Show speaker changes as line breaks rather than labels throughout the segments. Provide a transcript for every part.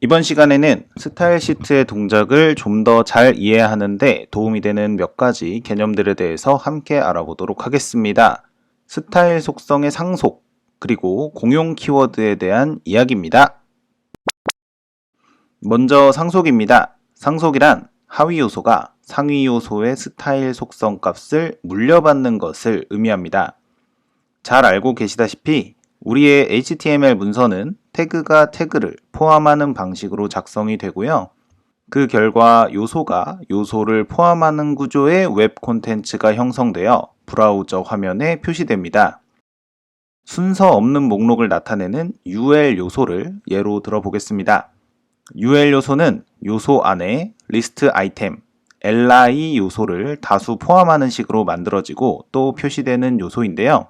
이번 시간에는 스타일 시트의 동작을 좀 더 잘 이해하는데 도움이 되는 몇 가지 개념들에 대해서 함께 알아보도록 하겠습니다. 스타일 속성의 상속, 그리고 공용 키워드에 대한 이야기입니다. 먼저 상속입니다. 상속이란 하위 요소가 상위 요소의 스타일 속성 값을 물려받는 것을 의미합니다. 잘 알고 계시다시피 우리의 HTML 문서는 태그가 태그를 포함하는 방식으로 작성이 되고요. 그 결과 요소가 요소를 포함하는 구조의 웹 콘텐츠가 형성되어 브라우저 화면에 표시됩니다. 순서 없는 목록을 나타내는 UL 요소를 예로 들어보겠습니다. UL 요소는 요소 안에 리스트 아이템, li 요소를 다수 포함하는 식으로 만들어지고 또 표시되는 요소인데요.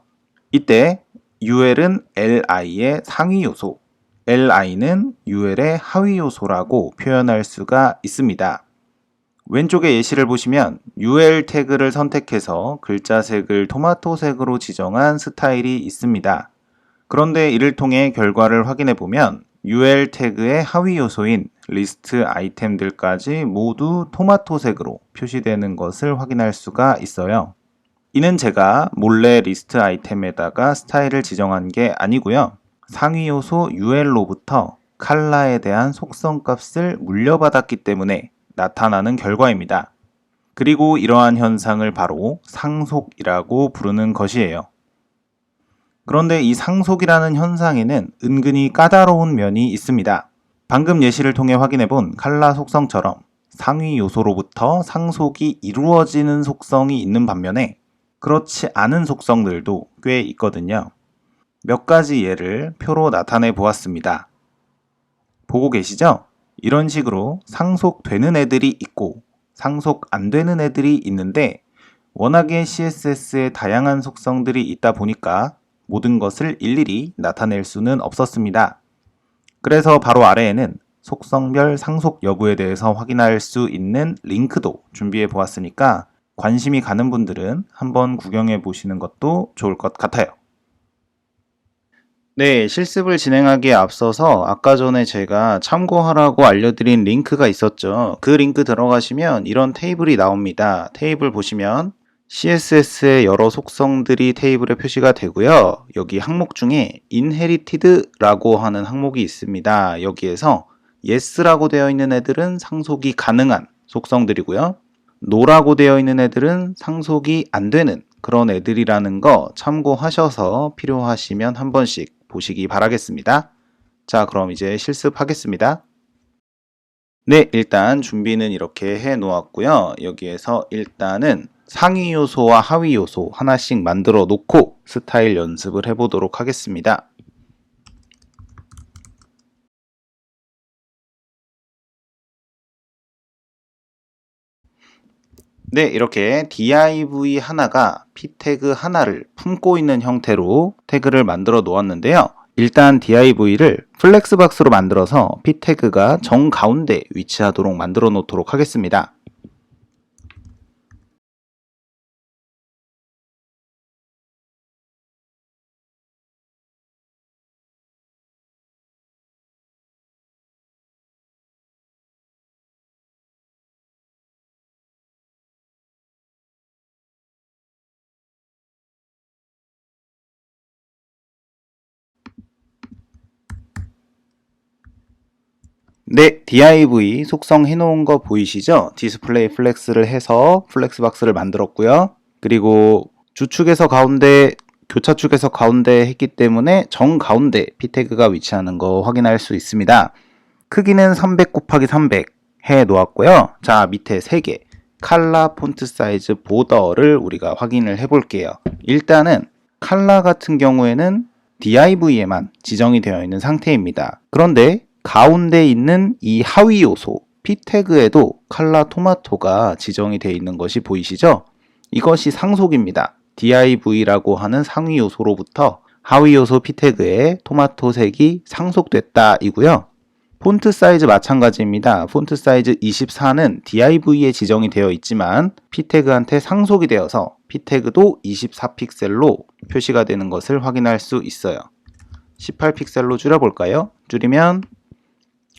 이때 UL은 li의 상위 요소, li는 UL의 하위 요소라고 표현할 수가 있습니다. 왼쪽의 예시를 보시면 UL 태그를 선택해서 글자 색을 토마토 색으로 지정한 스타일이 있습니다. 그런데 이를 통해 결과를 확인해 보면 UL 태그의 하위 요소인 리스트 아이템들까지 모두 토마토 색으로 표시되는 것을 확인할 수가 있어요. 이는 제가 몰래 리스트 아이템에다가 스타일을 지정한 게 아니고요. 상위 요소 UL로부터 칼라에 대한 속성 값을 물려받았기 때문에 나타나는 결과입니다. 그리고 이러한 현상을 바로 상속이라고 부르는 것이에요. 그런데 이 상속이라는 현상에는 은근히 까다로운 면이 있습니다. 방금 예시를 통해 확인해 본 칼라 속성처럼 상위 요소로부터 상속이 이루어지는 속성이 있는 반면에 그렇지 않은 속성들도 꽤 있거든요. 몇 가지 예를 표로 나타내 보았습니다. 보고 계시죠? 이런 식으로 상속되는 애들이 있고 상속 안 되는 애들이 있는데 워낙에 CSS에 다양한 속성들이 있다 보니까 모든 것을 일일이 나타낼 수는 없었습니다. 그래서 바로 아래에는 속성별 상속 여부에 대해서 확인할 수 있는 링크도 준비해 보았으니까 관심이 가는 분들은 한번 구경해 보시는 것도 좋을 것 같아요. 네, 실습을 진행하기에 앞서서 아까 전에 제가 참고하라고 알려드린 링크가 있었죠. 그 링크 들어가시면 이런 테이블이 나옵니다. 테이블 보시면 CSS의 여러 속성들이 테이블에 표시가 되고요. 여기 항목 중에 inherited라고 하는 항목이 있습니다. 여기에서 yes라고 되어 있는 애들은 상속이 가능한 속성들이고요. No라고 되어 있는 애들은 상속이 안 되는 그런 애들이라는 거 참고하셔서 필요하시면 한 번씩 보시기 바라겠습니다. 자, 그럼 이제 실습하겠습니다. 네, 일단 준비는 이렇게 해 놓았고요. 여기에서 일단은 상위 요소와 하위 요소 하나씩 만들어 놓고 스타일 연습을 해 보도록 하겠습니다. 네, 이렇게 div 하나가 p 태그 하나를 품고 있는 형태로 태그를 만들어 놓았는데요. 일단 div를 플렉스박스로 만들어서 p 태그가 정 가운데 위치하도록 만들어 놓도록 하겠습니다. 네, div 속성 해놓은 거 보이시죠? 디스플레이 플렉스를 해서 플렉스 박스를 만들었고요. 그리고 주축에서 가운데, 교차축에서 가운데 했기 때문에 정 가운데 p 태그가 위치하는 거 확인할 수 있습니다. 크기는 300 곱하기 300 해 놓았고요. 자, 밑에 3개. 칼라 폰트 사이즈 보더를 우리가 확인을 해 볼게요. 일단은 칼라 같은 경우에는 div에만 지정이 되어 있는 상태입니다. 그런데 가운데 있는 이 하위 요소 p 태그에도 칼라 토마토가 지정이 되어 있는 것이 보이시죠? 이것이 상속입니다. div라고 하는 상위 요소로부터 하위 요소 p 태그에 토마토 색이 상속됐다 이고요. 폰트 사이즈 마찬가지입니다. 폰트 사이즈 24는 div에 지정이 되어 있지만 p 태그한테 상속이 되어서 p 태그도 24픽셀로 표시가 되는 것을 확인할 수 있어요. 18픽셀로 줄여볼까요? 줄이면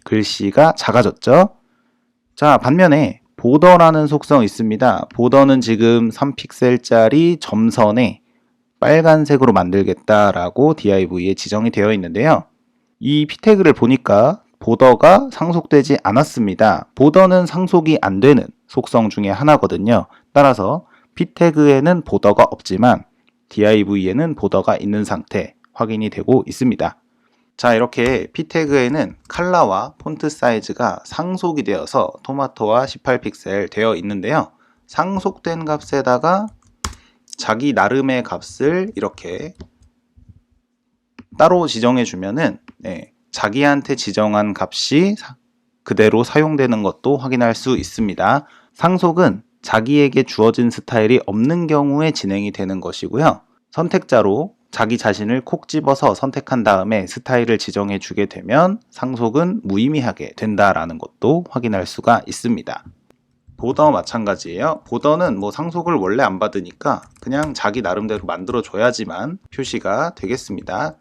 글씨가 작아졌죠? 자, 반면에 보더라는 속성 있습니다. 보더는 지금 3픽셀짜리 점선에 빨간색으로 만들겠다라고 div에 지정이 되어 있는데요. 이 피태그를 보니까 보더가 상속되지 않았습니다. 보더는 상속이 안 되는 속성 중에 하나거든요. 따라서 피태그에는 보더가 없지만 div에는 보더가 있는 상태 확인이 되고 있습니다. 자, 이렇게 피태그에는 칼라와 폰트 사이즈가 상속이 되어서 토마토와 18픽셀 되어 있는데요. 상속된 값에다가 자기 나름의 값을 이렇게 따로 지정해 주면은 네, 자기한테 지정한 값이 사- 그대로 사용되는 것도 확인할 수 있습니다. 상속은 자기에게 주어진 스타일이 없는 경우에 진행이 되는 것이고요. 선택자로 자기 자신을 콕 집어서 선택한 다음에 스타일을 지정해 주게 되면 상속은 무의미하게 된다라는 것도 확인할 수가 있습니다. 보더 마찬가지예요. 보더는 뭐 상속을 원래 안 받으니까 그냥 자기 나름대로 만들어 줘야지만 표시가 되겠습니다.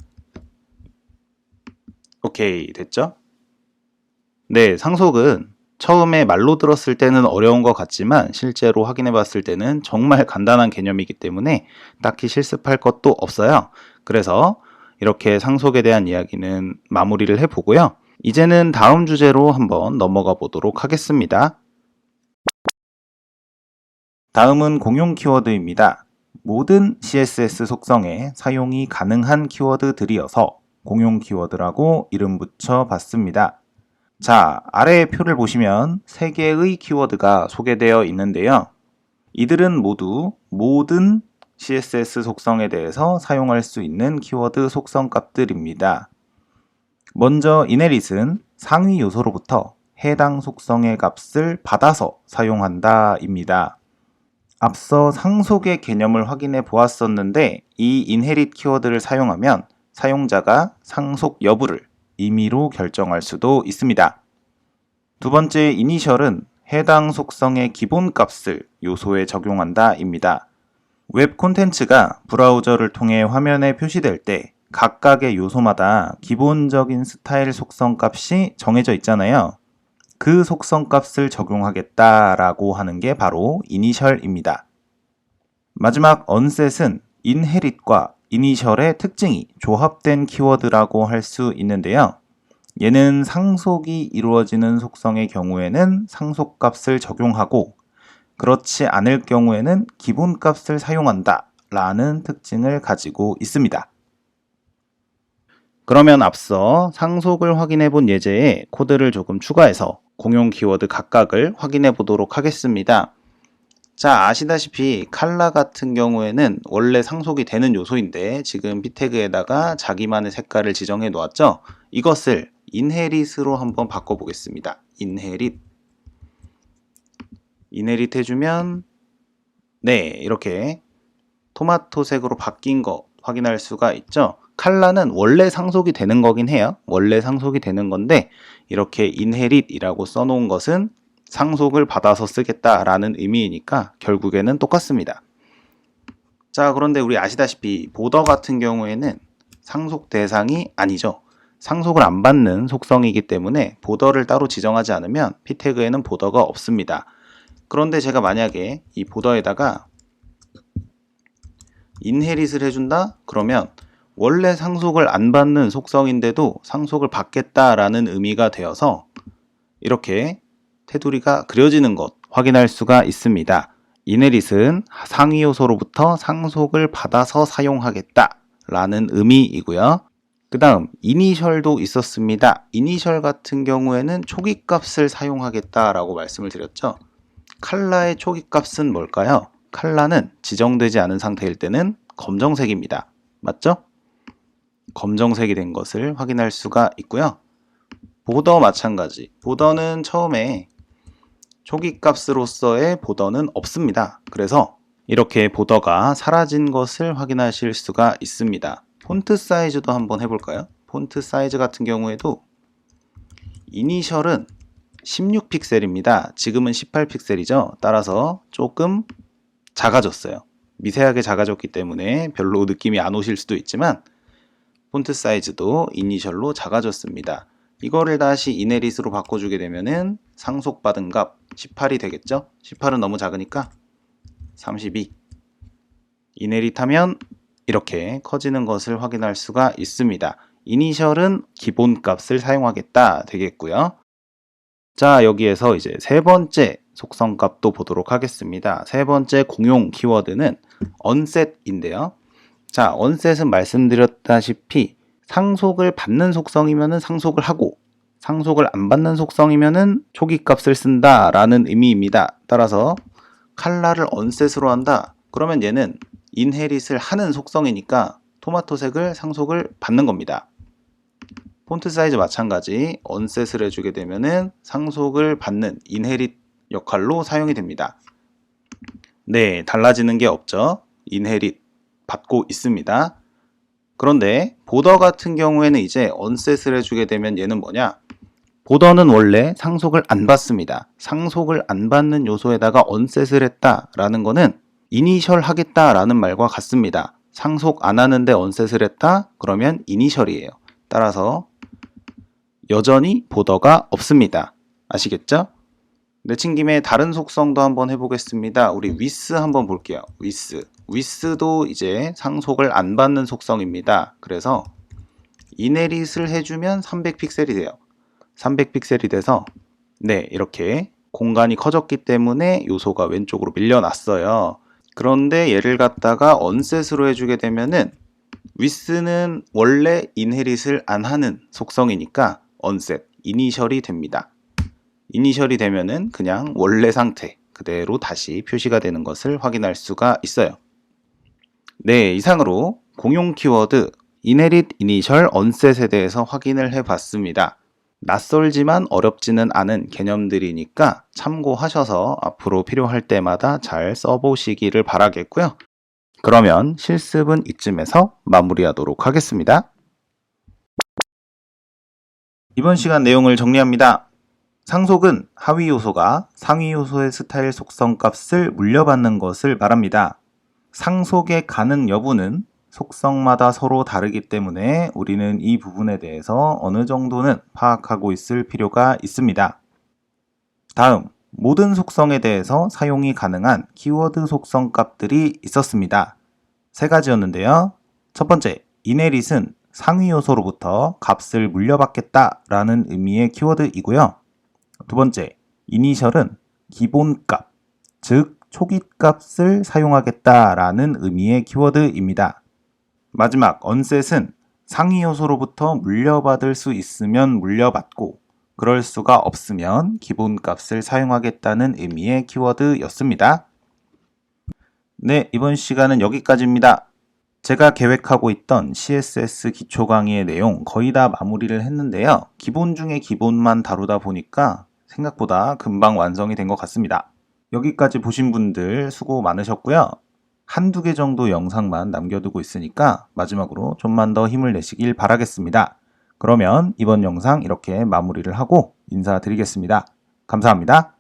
오케이, 됐죠? 네, 상속은 처음에 말로 들었을 때는 어려운 것 같지만 실제로 확인해 봤을 때는 정말 간단한 개념이기 때문에 딱히 실습할 것도 없어요. 그래서 이렇게 상속에 대한 이야기는 마무리를 해 보고요. 이제는 다음 주제로 한번 넘어가 보도록 하겠습니다. 다음은 공용 키워드입니다. 모든 CSS 속성에 사용이 가능한 키워드들이어서 공용 키워드라고 이름 붙여 봤습니다. 자, 아래의 표를 보시면 3개의 키워드가 소개되어 있는데요. 이들은 모두 모든 CSS 속성에 대해서 사용할 수 있는 키워드 속성 값들입니다. 먼저 이네릿은 상위 요소로부터 해당 속성의 값을 받아서 사용한다 입니다. 앞서 상속의 개념을 확인해 보았었는데 이 inherit 키워드를 사용하면 사용자가 상속 여부를 임의로 결정할 수도 있습니다. 두 번째 이니셜은 해당 속성의 기본 값을 요소에 적용한다입니다. 웹 콘텐츠가 브라우저를 통해 화면에 표시될 때 각각의 요소마다 기본적인 스타일 속성 값이 정해져 있잖아요. 그 속성 값을 적용하겠다라고 하는 게 바로 이니셜입니다. 마지막 onset은 inherit과 이니셜의 특징이 조합된 키워드라고 할 수 있는데요. 얘는 상속이 이루어지는 속성의 경우에는 상속값을 적용하고 그렇지 않을 경우에는 기본값을 사용한다 라는 특징을 가지고 있습니다. 그러면 앞서 상속을 확인해 본 예제에 코드를 조금 추가해서 공용 키워드 각각을 확인해 보도록 하겠습니다. 자, 아시다시피 칼라 같은 경우에는 원래 상속이 되는 요소인데 지금 피태그에다가 자기만의 색깔을 지정해 놓았죠. 이것을 인헤릿으로 한번 바꿔 보겠습니다. 인헤릿. 인헤릿 해주면 네, 이렇게 토마토색으로 바뀐 거 확인할 수가 있죠. 칼라는 원래 상속이 되는 거긴 해요. 원래 상속이 되는 건데 이렇게 인헤릿이라고 써놓은 것은 상속을 받아서 쓰겠다라는 의미이니까 결국에는 똑같습니다. 자, 그런데 우리 아시다시피 보더 같은 경우에는 상속 대상이 아니죠. 상속을 안 받는 속성이기 때문에 보더를 따로 지정하지 않으면 피 태그에는 보더가 없습니다. 그런데 제가 만약에 이 보더에다가 인헤릿을 해준다? 그러면 원래 상속을 안 받는 속성인데도 상속을 받겠다라는 의미가 되어서 이렇게 테두리가 그려지는 것 확인할 수가 있습니다. 이네릿은 상위 요소로부터 상속을 받아서 사용하겠다 라는 의미이고요. 그 다음 이니셜도 있었습니다. 이니셜 같은 경우에는 초기 값을 사용하겠다라고 말씀을 드렸죠. 칼라의 초기 값은 뭘까요? 칼라는 지정되지 않은 상태일 때는 검정색입니다. 맞죠? 검정색이 된 것을 확인할 수가 있고요. 보더 마찬가지. 보더는 처음에 초기 값으로서의 보더는 없습니다. 그래서 이렇게 보더가 사라진 것을 확인하실 수가 있습니다. 폰트 사이즈도 한번 해볼까요? 폰트 사이즈 같은 경우에도 이니셜은 16픽셀입니다. 지금은 18픽셀이죠. 따라서 조금 작아졌어요. 미세하게 작아졌기 때문에 별로 느낌이 안 오실 수도 있지만 폰트 사이즈도 이니셜로 작아졌습니다. 이거를 다시 이네릿으로 바꿔주게 되면은 상속받은 값 18이 되겠죠? 18은 너무 작으니까 32. 이네릿 하면 이렇게 커지는 것을 확인할 수가 있습니다. 이니셜은 기본 값을 사용하겠다 되겠고요. 자, 여기에서 이제 세 번째 속성 값도 보도록 하겠습니다. 세 번째 공용 키워드는 onset인데요. 자, onset은 말씀드렸다시피 상속을 받는 속성이면은 상속을 하고 상속을 안 받는 속성이면은 초기 값을 쓴다라는 의미입니다. 따라서 칼라를 onset으로 한다. 그러면 얘는 인헤릿을 하는 속성이니까 토마토색을 상속을 받는 겁니다. 폰트 사이즈 마찬가지 onset을 해주게 되면은 상속을 받는 인헤릿 역할로 사용이 됩니다. 네, 달라지는 게 없죠. 인헤릿 받고 있습니다. 그런데 보더 같은 경우에는 이제 onset을 해주게 되면 얘는 뭐냐? 보더는 원래 상속을 안 받습니다. 상속을 안 받는 요소에다가 onset을 했다라는 거는 이니셜 하겠다라는 말과 같습니다. 상속 안 하는데 onset을 했다? 그러면 이니셜이에요. 따라서 여전히 보더가 없습니다. 아시겠죠? 내친 김에 다른 속성도 한번 해보겠습니다. 우리 with 한번 볼게요. with. with도 이제 상속을 안 받는 속성입니다. 그래서 이네릿을 해주면 300픽셀이 돼요. 300픽셀이 돼서 네 이렇게 공간이 커졌기 때문에 요소가 왼쪽으로 밀려났어요. 그런데 얘를 갖다가 onset으로 해주게 되면은 with는 원래 인헤릿을 안 하는 속성이니까 onset, 이니셜이 됩니다. 이니셜이 되면은 그냥 원래 상태 그대로 다시 표시가 되는 것을 확인할 수가 있어요. 네, 이상으로 공용 키워드 inherit, initial, onset에 대해서 확인을 해 봤습니다. 낯설지만 어렵지는 않은 개념들이니까 참고하셔서 앞으로 필요할 때마다 잘 써보시기를 바라겠고요. 그러면 실습은 이쯤에서 마무리하도록 하겠습니다. 이번 시간 내용을 정리합니다. 상속은 하위 요소가 상위 요소의 스타일 속성 값을 물려받는 것을 말합니다. 상속의 가능 여부는 속성마다 서로 다르기 때문에 우리는 이 부분에 대해서 어느 정도는 파악하고 있을 필요가 있습니다. 다음, 모든 속성에 대해서 사용이 가능한 키워드 속성 값들이 있었습니다. 세 가지였는데요. 첫 번째, 이네릿은 상위 요소로부터 값을 물려받겠다라는 의미의 키워드이고요. 두 번째, 이니셜은 기본값, 즉 초기 값을 사용하겠다라는 의미의 키워드입니다. 마지막 onset은 상위 요소로부터 물려받을 수 있으면 물려받고 그럴 수가 없으면 기본값을 사용하겠다는 의미의 키워드였습니다. 네, 이번 시간은 여기까지입니다. 제가 계획하고 있던 CSS 기초 강의의 내용 거의 다 마무리를 했는데요. 기본 중에 기본만 다루다 보니까 생각보다 금방 완성이 된 것 같습니다. 여기까지 보신 분들 수고 많으셨고요. 한두 개 정도 영상만 남겨두고 있으니까 마지막으로 좀만 더 힘을 내시길 바라겠습니다. 그러면 이번 영상 이렇게 마무리를 하고 인사드리겠습니다. 감사합니다.